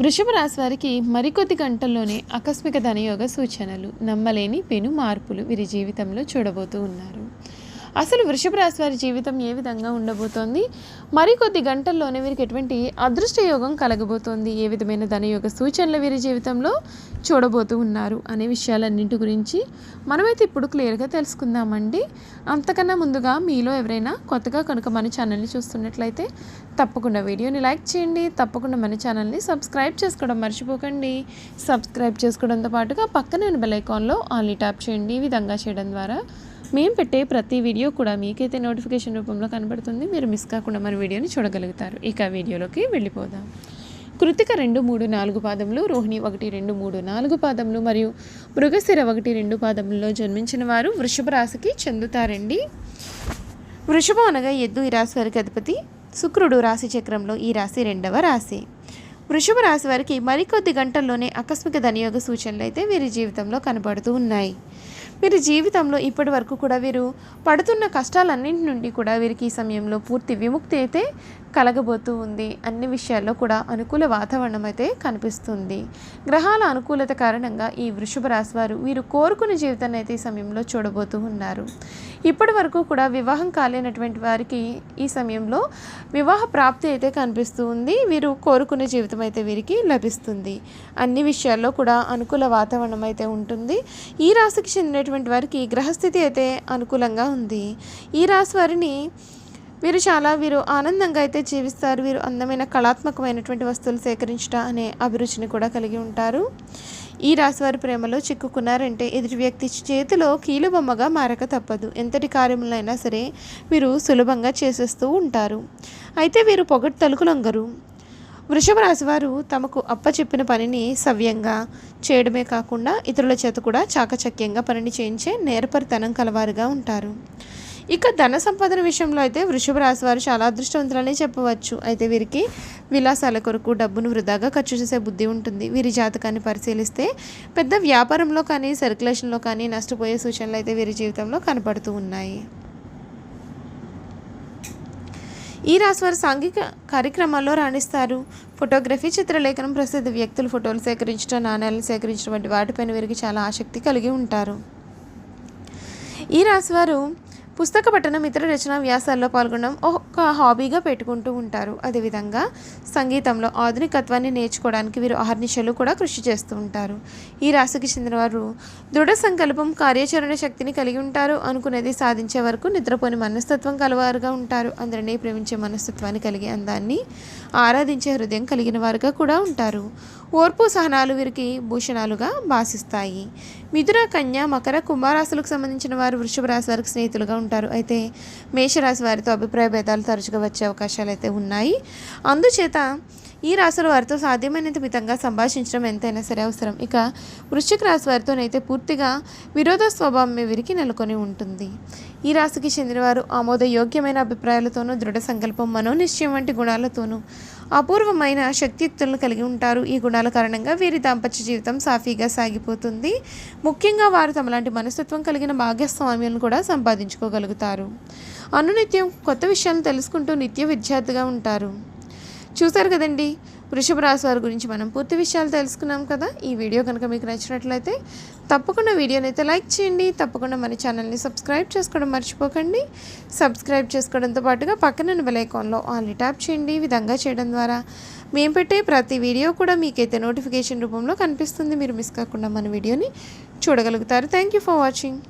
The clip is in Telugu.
వృషభ రాశి వారికి మరికొద్ది గంటల్లోనే ఆకస్మిక ధనయోగ సూచనలు. నమ్మలేని పెను మార్పులు వీరి జీవితంలో చూడబోతూ ఉన్నారు. అసలు వృషభ రాశి వారి జీవితం ఏ విధంగా ఉండబోతోంది? మరికొద్ది గంటల్లోనే వీరికి ఎటువంటి అదృష్ట యోగం కలగబోతోంది? ఏ విధమైన ధనయోగ సూచనలు వీరి జీవితంలో చూడబోతూ ఉన్నారు? అనే విషయాలన్నింటి గురించి మనమైతే ఇప్పుడు క్లియర్గా తెలుసుకుందామండి. అంతకన్నా ముందుగా మీలో ఎవరైనా కొత్తగా కనుక మన ఛానల్ని చూస్తున్నట్లయితే తప్పకుండా వీడియోని లైక్ చేయండి. తప్పకుండా మన ఛానల్ని సబ్స్క్రైబ్ చేసుకోవడం మర్చిపోకండి. సబ్స్క్రైబ్ చేసుకోవడంతో పాటుగా పక్కన బెల్ ఐకాన్లో ఆన్లీ ట్యాప్ చేయండి. ఈ విధంగా చేయడం ద్వారా మేము పెట్టే ప్రతి వీడియో కూడా మీకైతే నోటిఫికేషన్ రూపంలో కనబడుతుంది. మీరు మిస్ కాకుండా మన వీడియోని చూడగలుగుతారు. ఇక వీడియోలోకి వెళ్ళిపోదాం. కృతిక రెండు మూడు నాలుగు పాదములు రోహిణి ఒకటి రెండు మూడు నాలుగు పాదములు మరియు మృగశిర ఒకటి రెండు పాదములలో జన్మించిన వారు వృషభ రాశికి చెందుతారండి. వృషభం అనగా ఎద్దు ఈ రాశి వారికి అధిపతి. శుక్రుడు రాశి చక్రంలో ఈ రాశి రెండవ రాశి. వృషభ రాశి వారికి మరికొద్ది గంటల్లోనే ఆకస్మిక ధనియోగ సూచనలు అయితే వీరి జీవితంలో కనబడుతూ ఉన్నాయి. వీరి జీవితంలో ఇప్పటి వరకు కూడా వీరు పడుతున్న కష్టాలన్నింటి నుండి కూడా వీరికి ఈ సమయంలో పూర్తి విముక్తి అయితే కలగబోతూ ఉంది. అన్ని విషయాల్లో కూడా అనుకూల వాతావరణం అయితే కనిపిస్తుంది. గ్రహాల అనుకూలత కారణంగా ఈ వృషభ రాశి వారు వీరు కోరుకున్న జీవితాన్ని అయితే ఈ సమయంలో చూడబోతూ ఉన్నారు. ఇప్పటి వరకు కూడా వివాహం కాలేనటువంటి వారికి ఈ సమయంలో వివాహ ప్రాప్తి అయితే కనిపిస్తూ ఉంది. వీరు కోరుకునే జీవితం అయితే వీరికి లభిస్తుంది. అన్ని విషయాల్లో కూడా అనుకూల వాతావరణం అయితే ఉంటుంది. ఈ రాశికి చెందినటువంటి వారికి గ్రహస్థితి అయితే అనుకూలంగా ఉంది. ఈ రాశి వారిని వీరు చాలా వీరు ఆనందంగా అయితే జీవిస్తారు. వీరు అందమైన కళాత్మకమైనటువంటి వస్తువులు సేకరించట అనే అభిరుచిని కూడా కలిగి ఉంటారు. ఈ రాశివారి ప్రేమలో చిక్కుకున్నారంటే ఎదుటి వ్యక్తి చేతిలో కీలుబొమ్మగా మారక తప్పదు. ఎంతటి కార్యములైనా సరే వీరు సులభంగా చేసేస్తూ ఉంటారు. అయితే వీరు పొగటి తలుకులొంగరు వృషభ రాశి వారు తమకు అప్పచెప్పిన పనిని సవ్యంగా చేయడమే కాకుండా ఇతరుల చేత కూడా చాకచక్యంగా పనిని చేయించే నేర్పరితనం కలవారుగా ఉంటారు. ఇక ధన సంపాదన విషయంలో అయితే వృషభ రాశి వారు చాలా అదృష్టవంతులనే చెప్పవచ్చు. అయితే వీరికి విలాసాల కొరకు డబ్బును వృధాగా ఖర్చు చేసే బుద్ధి ఉంటుంది. వీరి జాతకాన్ని పరిశీలిస్తే పెద్ద వ్యాపారంలో కానీ సర్క్యులేషన్లో కానీ నష్టపోయే సూచనలు అయితే వీరి జీవితంలో కనపడుతూ ఉన్నాయి. ఈ రాశివారు సాంఘిక కార్యక్రమాల్లో రాణిస్తారు. ఫోటోగ్రఫీ చిత్రలేఖనం ప్రసిద్ధ వ్యక్తుల ఫోటోలు సేకరించడం నాణ్యాలను సేకరించడం వంటి వాటిపైన వీరికి చాలా ఆసక్తి కలిగి ఉంటారు. ఈ రాశివారు పుస్తక పఠనం ఇతర రచన వ్యాసాల్లో పాల్గొనడం ఒక హాబీగా పెట్టుకుంటూ ఉంటారు. అదేవిధంగా సంగీతంలో ఆధునికత్వాన్ని నేర్చుకోవడానికి వీరు అహర్నిశలు కూడా కృషి చేస్తూ ఉంటారు. ఈ రాశికి చెందినవారు దృఢ సంకల్పం కార్యాచరణ శక్తిని కలిగి ఉంటారు అనుకునేది సాధించే వరకు నిద్రపోని మనస్తత్వం కలవారుగా ఉంటారు. అందరినీ ప్రేమించే మనస్తత్వాన్ని కలిగి అందాన్ని ఆరాధించే హృదయం కలిగిన వారుగా కూడా ఉంటారు. ఓర్పు సహనాలు వీరికి భూషణాలుగా భాషిస్తాయి మిథున కన్య మకర కుంభరాశులకు సంబంధించిన వారు వృషభ రాశి వారికి స్నేహితులుగా ఉంటారు. అయితే మేషరాశి వారితో అభిప్రాయ భేదాలు తరచుగా వచ్చే అవకాశాలు అయితే ఉన్నాయి. అందుచేత ఈ రాశుల వారితో సాధ్యమైనంత మితంగా సంభాషించడం ఎంతైనా సరే అవసరం. ఇక వృశ్చిక రాశి వారితోనైతే పూర్తిగా విరోధ స్వభావం వీరికి నెలకొని ఉంటుంది. ఈ రాశికి చెందినవారు ఆమోదయోగ్యమైన అభిప్రాయాలతోనూ దృఢ సంకల్పం మనోనిశ్చయం వంటి గుణాలతోనూ అపూర్వమైన శక్తియుక్తులను కలిగి ఉంటారు. ఈ గుణాల కారణంగా వీరి దాంపత్య జీవితం సాఫీగా సాగిపోతుంది. ముఖ్యంగా వారు తమలాంటి మనస్తత్వం కలిగిన భాగస్వామ్యాలను కూడా సంపాదించుకోగలుగుతారు. అనునిత్యం కొత్త విషయాలను తెలుసుకుంటూ నిత్య విద్యార్థిగా ఉంటారు. చూసారు కదండి? వృషభ రాశి వారి గురించి మనం పూర్తి విషయాలు తెలుసుకున్నాం కదా. ఈ వీడియో కనుక మీకు నచ్చినట్లయితే తప్పకుండా వీడియోని అయితే లైక్ చేయండి. తప్పకుండా మన ఛానల్ని సబ్స్క్రైబ్ చేసుకోవడం మర్చిపోకండి. సబ్స్క్రైబ్ చేసుకోవడంతో పాటుగా పక్కన బెల్ ఐకాన్లో ఆన్లీ ట్యాప్ చేయండి. ఈ విధంగా చేయడం ద్వారా మేము పెట్టే ప్రతి వీడియో కూడా మీకైతే నోటిఫికేషన్ రూపంలో కనిపిస్తుంది. మీరు మిస్ కాకుండా మన వీడియోని చూడగలుగుతారు. Thank you for watching